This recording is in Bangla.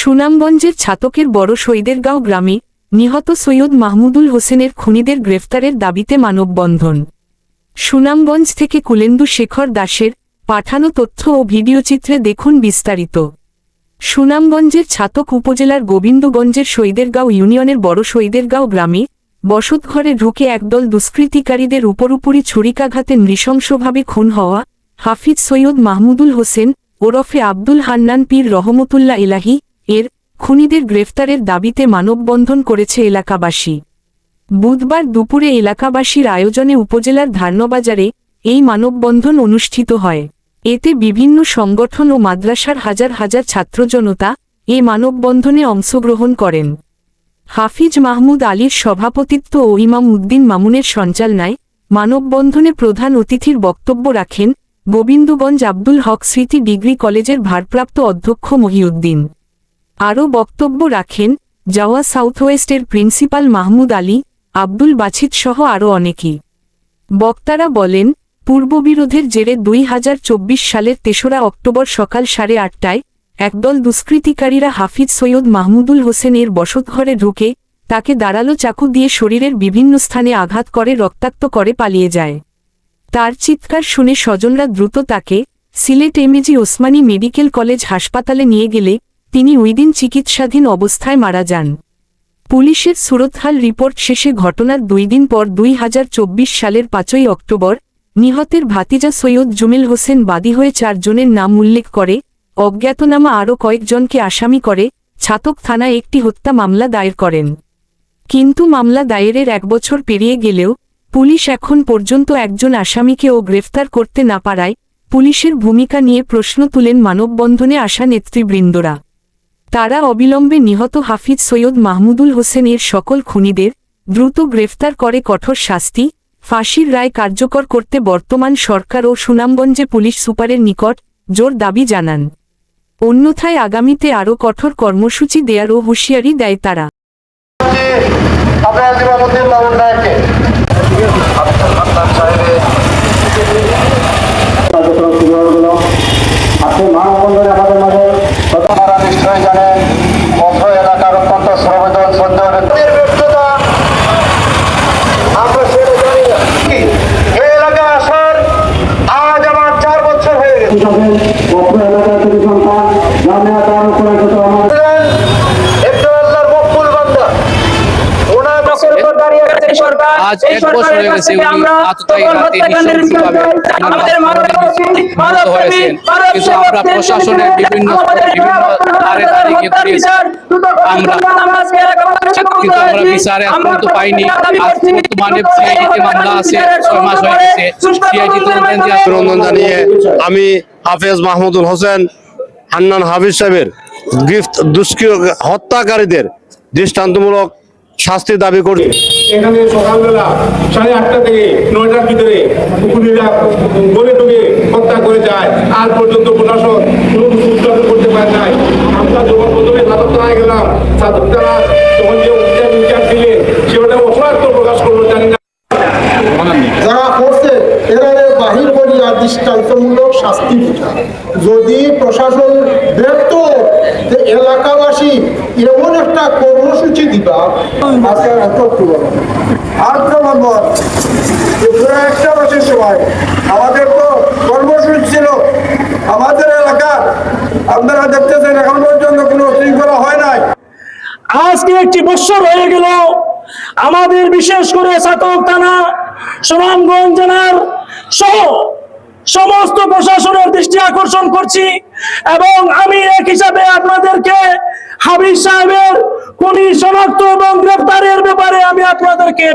সুনামগঞ্জের ছাতকের বড় শহীদেরগাঁও গ্রামে নিহত সৈয়দ মাহমুদুল হোসেনের খুনিদের গ্রেফতারের দাবিতে মানববন্ধন। সুনামগঞ্জ থেকে কুলেন্দু শেখর দাসের পাঠানো তথ্য ও ভিডিওচিত্রে দেখুন বিস্তারিত। সুনামগঞ্জের ছাতক উপজেলার গোবিন্দগঞ্জের শহীদেরগাঁও ইউনিয়নের বড় শহীদেরগাঁও গ্রামে বসতঘরে ঢুকে একদল দুষ্কৃতিকারীদের উপরুপুরি ছুরিকাঘাতে নৃশংসভাবে খুন হওয়া হাফিজ সৈয়দ মাহমুদুল হোসেন ওরফে আব্দুল হান্নান পীর রহমতুল্লাহ এলাহি এর খুনিদের গ্রেফতারের দাবিতে মানববন্ধন করেছে এলাকাবাসী। বুধবার দুপুরে এলাকাবাসীর আয়োজনে উপজেলার ধান্যবাজারে এই মানববন্ধন অনুষ্ঠিত হয়। এতে বিভিন্ন সংগঠন ও মাদ্রাসার হাজার হাজার ছাত্রজনতা এ মানববন্ধনে অংশগ্রহণ করেন। হাফিজ মাহমুদ আলীর সভাপতিত্ব ও ইমাম উদ্দিন মামুনের সঞ্চালনায় মানববন্ধনে প্রধান অতিথির বক্তব্য রাখেন গোবিন্দগঞ্জ আব্দুল হক স্মৃতি ডিগ্রি কলেজের ভারপ্রাপ্ত অধ্যক্ষ মহিউদ্দিন। আরও বক্তব্য রাখেন জাওয়া সাউথ ওয়েস্টের প্রিন্সিপাল মাহমুদ আলী, আব্দুল বাছিদ সহ আরও অনেকেই। বক্তারা বলেন, পূর্ববিরোধের জেরে দুই হাজার চব্বিশ সালের তেসরা অক্টোবর সকাল সাড়ে আটটায় একদল দুষ্কৃতিকারীরা হাফিজ সৈয়দ মাহমুদুল হোসেনের বসতঘরে ঢুকে তাকে দাঁড়াল চাকু দিয়ে শরীরের বিভিন্ন স্থানে আঘাত করে, রক্তাক্ত করে, পালিয়ে যায়। তার চিৎকার শুনে স্বজনরা দ্রুত তাকে Sylhet MAG Osmani medical college হাসপাতালে নিয়ে গেলে তিনি ওইদিন চিকিৎসাধীন অবস্থায় মারা যান। পুলিশের সুরতহাল রিপোর্ট শেষে ঘটনার দুই দিন পর দুই হাজার চব্বিশ সালের পাঁচই অক্টোবর, নিহতের ভাতিজা সৈয়দ জুমিল হোসেন বাদী হয়ে চারজনের নাম উল্লেখ করে, অজ্ঞাতনামা আরও কয়েকজনকে আসামি করে, ছাতক থানায় একটি হত্যা মামলা দায়ের করেন। কিন্তু মামলা দায়েরের এক বছর পেরিয়ে গেলেও, পুলিশ এখন পর্যন্ত একজন আসামিকেও গ্রেফতার করতে না পারায়, পুলিশের ভূমিকা নিয়ে প্রশ্ন তুলেন মানববন্ধনে আসা নেতৃবৃন্দরা। তারা অবিলম্বে নিহত হাফিজ সৈয়দ মাহমুদুল হোসেনের সকল খুনিদের দ্রুত গ্রেফতার করে কঠোর শাস্তি, ফাঁসির রায় কার্যকর করতে বর্তমান সরকার ও সুনামগঞ্জে পুলিশ সুপারের নিকট জোর দাবি জানান। অন্যথায় আগামীতে আরও কঠোর কর্মসূচি দেয়ারও হুঁশিয়ারি দেয় তারা আপনারা দিবামুদ্দিন মামুন নায়ককে কার্যক্রম শুরু হয়ে গেল আজকে মানববন্ধনে আমাদের মাঝে আপনারা নিশ্চয়ই জানেন অত্র এলাকার অত্যন্ত সংবেদনশীল ব্যর্থতা আমরা সেটা জানি না এই এলাকায় আসার আজ আমার চার বছর হয়ে গেছে অত্র এলাকার কিছু সন্তান জামিয়া দান করে একটু আল্লাহর মকবুল বান্দা ওনার বছর উপর দাঁড়িয়ে আছে এই সরকার আজ এক বছর হয়ে গেছে উনি। আমাদের মানব মানবতাবাদী, নিহত হয়েছেন কিন্তু আমরা প্রশাসনের বিভিন্ন বিভিন্ন ধারে ধারে গিয়ে আমরা কিন্তু আমরা বিচারে পর্যন্ত পাইনি আজ বর্তমানে সিআইডিতে মামলা আছে ছয় মাস হয়ে গেছে সিআইডি জানিয়ে আমি হাফেজ মাহমুদুল হোসেন হান্নান হাফিজ সাহেবের গিফট দুষ্কৃত হত্যাকারীদের দৃষ্টান্তমূলক শাস্তি দাবি করি এখানে সকালবেলা সাড়ে আটটা থেকে নয়টার ভিতরে পুকুরিরা গলে ঢুকে হত্যা করে যায়। আজ পর্যন্ত প্রশাসন কোনো করতে পারে নাই। আমরা যখন প্রথমে সাধক থানায় গেলাম সাধক থানা তখন যে অভিযান বিচার দিলেন সেটা অসহায়ত্ব প্রকাশ করব জানি না। যারা করছে এরারে বাহির করিয়া দৃষ্টান্তমূলক শাস্তি যদি প্রশাসন ব্যর্থ যে এলাকাবাসী এমন একটা কর্মসূচি দিবা। আজকে অক্টোবর আট নভেম্বর যে একটা মাসের সময় আমাদের তো কর্মসূচি ছিল। আমাদের এলাকা আপনারা দেখতেছেন, এখন পর্যন্ত কোনো শৃঙ্খলা হয় নাই। আজকে একটি বৎসর হয়ে গেল। আমাদের বিশেষ করে ছাতক থানা, সুনামগঞ্জ জেলার সহ সমস্ত প্রশাসনের দৃষ্টি আকর্ষণ করছি এবং আমি এক হিসাবে আপনাদেরকে হাবিজ সাহেবের কোন শনাক্ত এবং গ্রেফতারের ব্যাপারে আমি আপনাদেরকে